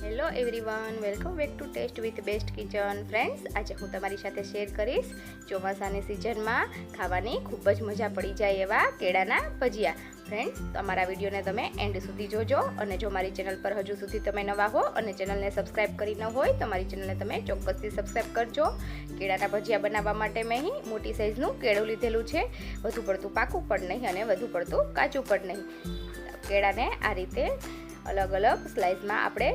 Hello everyone welcome back to taste with best kitchen friends આજે હું તમારી સાથે શેર કરીશ ચોમાસાની સિઝનમાં ખાવાની ખૂબ જ મજા પડી જાય એવા કેળાના ભજીયા. ફ્રેન્ડ્સ તમારા વિડીયોને તમે એન્ડ સુધી જોજો અને જો મારી ચેનલ પર હજુ સુધી તમે નવા હો અને ચેનલને સબસ્ક્રાઈબ કરી ન હોય, તો મારી ચેનલને તમે ચોક્કસથી સબસ્ક્રાઈબ કરજો. કેળાના ભજીયા બનાવવા માટે મેં અહીં મોટી સાઇઝનું કેળું લીધેલું છે. વધુ પડતું પાકું પણ નહીં અને વધુ પડતું કાચું પણ નહીં. કેળાને આ રીતે અલગ અલગ સ્લાઇસમાં આપણે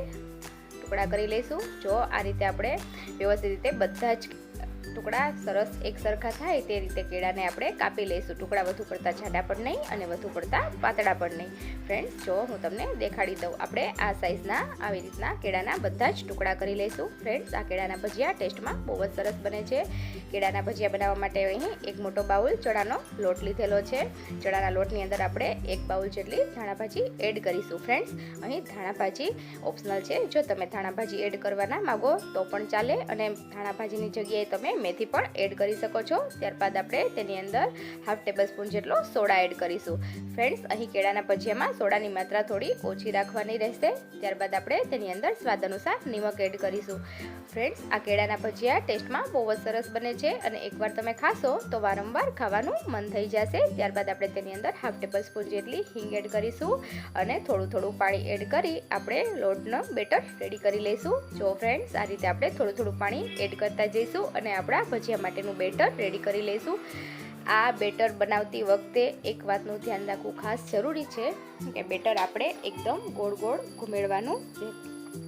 ટુકડા કરી લઈશું. જો આ રીતે આપણે વ્યવસ્થિત રીતે બધા જ ટુકડા સરસ એક સરખા થાય તે રીતે કેળાને આપણે કાપી લઈશું. ટુકડા વધુ પડતા જાડા પણ નહીં અને વધુ પડતા પાતળા પણ નહીં. ફ્રેન્ડ્સ જો હું તમને દેખાડી દઉં, આપણે આ સાઇઝના આવી રીતના કેળાના બધા જ ટુકડા કરી લઈશું. ફ્રેન્ડ્સ આ કેળાના ભજીયા ટેસ્ટમાં બહુ જ સરસ બને છે. કેળાના ભજીયા બનાવવા માટે અહીં એક મોટો બાઉલ ચણાનો લોટ લીધેલો છે. ચણાના લોટની અંદર આપણે એક બાઉલ જેટલી ધાણાભાજી એડ કરીશું. ફ્રેન્ડ્સ અહીં ધાણાભાજી ઓપ્શનલ છે. જો તમે ધાણાભાજી એડ કરવાના માગો તો પણ ચાલે અને ધાણાભાજીની જગ્યાએ તમે મેથી પણ એડ કરી શકો છો. ત્યારબાદ આપણે તેની અંદર હાફ ટેબલ સ્પૂન જેટલો સોડા એડ કરીશું. ફ્રેન્ડ્સ, અહીં કેળાના ભજીયામાં સોડાની માત્રા થોડી ઓછી રાખવાની રહેશે. ત્યારબાદ આપણે તેની અંદર સ્વાદ અનુસાર નિમક એડ કરીશું. ફ્રેન્ડ્સ, આ કેળાના ભજીયા ટેસ્ટમાં બહુ જ સરસ બને છે અને એકવાર તમે ખાશો તો વારંવાર ખાવાનું મન થઈ જશે. ત્યારબાદ આપણે તેની અંદર હાફ ટેબલ સ્પૂન જેટલી હિંગ એડ કરીશું અને થોડું થોડું પાણી એડ કરી આપણે લોટનો બેટર રેડી કરી લઈશું. જો ફ્રેન્ડ્સ, આ રીતે આપણે થોડું થોડું પાણી એડ કરતા જઈશું અને આપણા. ભજીયા માટેનું બેટર રેડી કરી લઈશું. આ બેટર બનાવતી વખતે એક વાતનું ધ્યાન રાખવું ખાસ જરૂરી છે કે બેટર આપણે એકદમ ગોળ ગોળ ઘુમેડવાનું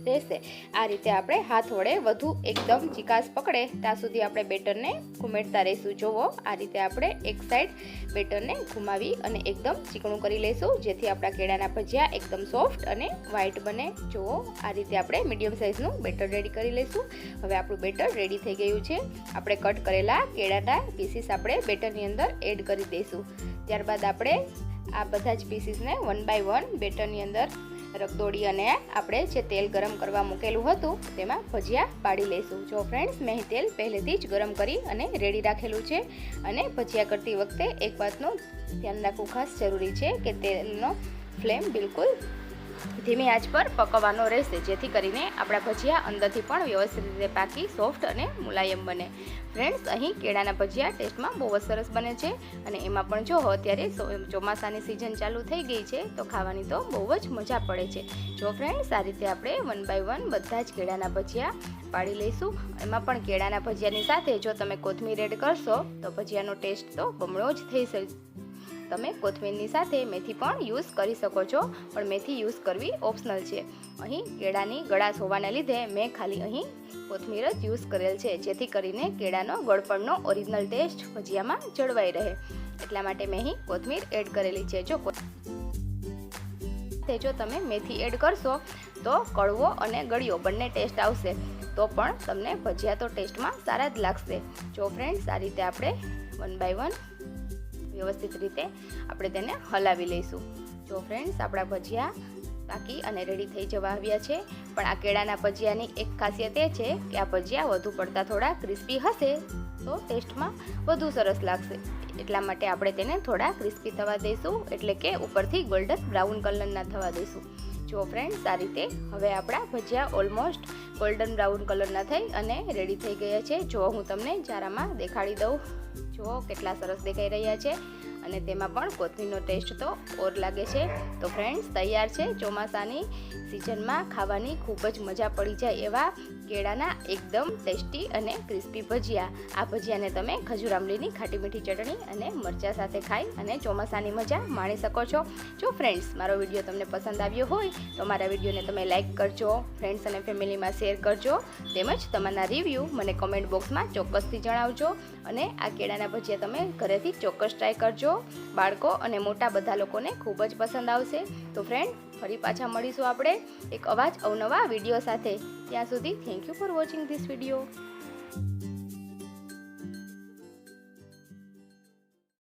રહેશે. આ રીતે આપણે હાથ વડે વધુ એકદમ ચિકાસ પકડે. ત્યાં સુધી આપણે બેટરને ઘુમેડતા રહીશું. જુઓ, આ રીતે આપણે એક સાઈડ બેટરને ઘુમાવી અને એકદમ ચીકણું કરી લઈશું. જેથી આપણા કેળાના ભજીયા એકદમ સોફ્ટ અને વ્હાઈટ બને. જુઓ, આ રીતે આપણે મીડિયમ સાઇઝનું બેટર રેડી કરી લઈશું. હવે આપણું બેટર રેડી થઈ ગયું છે. આપણે કટ કરેલા કેળાના પીસીસ આપણે બેટરની અંદર એડ કરી દઈશું. ત્યારબાદ આપણે આ બધા જ પીસીસને વન બાય વન બેટરની અંદર રગદોડી અને આપણે જે તેલ ગરમ કરવા મૂકેલું હતું, તેમાં ભજીયા પાડી લઈશું. જો ફ્રેન્ડ્સ મેં તેલ પહેલેથી જ ગરમ કરી અને રેડી રાખેલું છે અને ભજીયા કરતી વખતે એક વાતનું ધ્યાન રાખવું ખાસ જરૂરી છે કે તેલનો ફ્લેમ બિલકુલ ધીમી આંચ પર પકવવાનો રહેશે, જેથી કરીને આપણા ભજીયા અંદરથી પણ વ્યવસ્થિત રીતે પાકી સોફ્ટ અને મુલાયમ બને. ફ્રેન્ડ્સ, અહીં કેળાના ભજીયા ટેસ્ટમાં બહુ જ સરસ બને છે અને એમાં પણ જો અત્યારે ચોમાસાની સિઝન ચાલુ થઈ ગઈ છે, તો ખાવાની તો બહુ જ મજા પડે છે. જો ફ્રેન્ડ્સ, આ રીતે આપણે વન બાય વન બધા જ કેળાના ભજીયા પાડી લઈશું. એમાં પણ કેળાના ભજીયાની સાથે જો તમે કોથમીર એડ કરશો, તો ભજીયાનો ટેસ્ટ તો બમણો જ થઈ તમે કોથમીરની સાથે મેથી પણ યુઝ કરી શકો છો. પણ મેથી યુઝ કરવી ઓપ્શનલ છે. અહીં કેળાની ગળાશ હોવાને લીધે મેં ખાલી અહીં કોથમીર જ યુઝ કરેલ છે. જેથી કરીને કેળાનો ગળપણનો ઓરિજિનલ ટેસ્ટ ભજીયામાં જળવાઈ રહે. એટલા માટે મેં અહીં કોથમીર એડ કરેલી છે. જો તે જો તમે મેથી એડ કરશો, તો કડવો અને ગળ્યો બંને ટેસ્ટ આવશે. તો પણ તમને ભજીયા તો ટેસ્ટમાં સારા જ લાગશે. જો ફ્રેન્ડ્સ આ રીતે આપણે વન બાય વન વ્યવસ્થિત રીતે આપણે તેને હલાવી લઈશું. જો ફ્રેન્ડ્સ આપણા ભજીયા પાકી અને રેડી થઈ જવા આવ્યા છે. પણ આ કેળાના ભજીયાની એક ખાસિયત એ છે કે આ ભજીયા વધુ પડતા થોડા ક્રિસ્પી હશે તો ટેસ્ટમાં વધુ સરસ લાગશે. એટલા માટે આપણે તેને થોડા ક્રિસ્પી થવા દઈશું. એટલે કે ઉપરથી ગોલ્ડન બ્રાઉન કલરના થવા દઈશું. જો ફ્રેન્ડ્સ આ રીતે હવે આપણા ભજીયા ઓલમોસ્ટ ગોલ્ડન બ્રાઉન કલરના થઈ અને રેડી થઈ ગયા છે. જો હું તમને જારામાં દેખાડી દઉં. જો કેટલા સરસ દેખાઈ રહ્યા છે અને તેમાં પણ કોથમીરનો ટેસ્ટ તો ઓર લાગે છે. તો ફ્રેન્ડ્સ તૈયાર છે ચોમાસાની સિઝનમાં ખાવાની. ખૂબ જ મજા પડી જાય એવા કેળાના એકદમ ટેસ્ટી અને ક્રિસ્પી ભજીયા. આ ભજીયાને તમે ખજૂર આંબલીની ખાટી મીઠી ચટણી અને મરચાં સાથે ખાઈ અને ચોમાસાની મજા માણી શકો છો. જો ફ્રેન્ડ્સ મારો વીડિયો તમને પસંદ આવ્યો હોય, તો મારા વિડીયોને તમે લાઇક કરજો ફ્રેન્ડ્સ અને ફેમિલીમાં શેર કરજો, તેમજ તમારા રિવ્યૂ મને કોમેન્ટ બોક્સમાં ચોક્કસથી જણાવજો અને આ કેળાના ભજીયા તમે ઘરેથી ચોક્કસ ટ્રાય કરજો. બાળકો અને મોટા બધા લોકોને ખૂબ જ પસંદ આવશે. તો ફ્રેન્ડ ફરી પાછા મળીશું આપણે એક અવાજ અવનવા વીડિયો સાથે. ત્યાં સુધી thank you for watching this video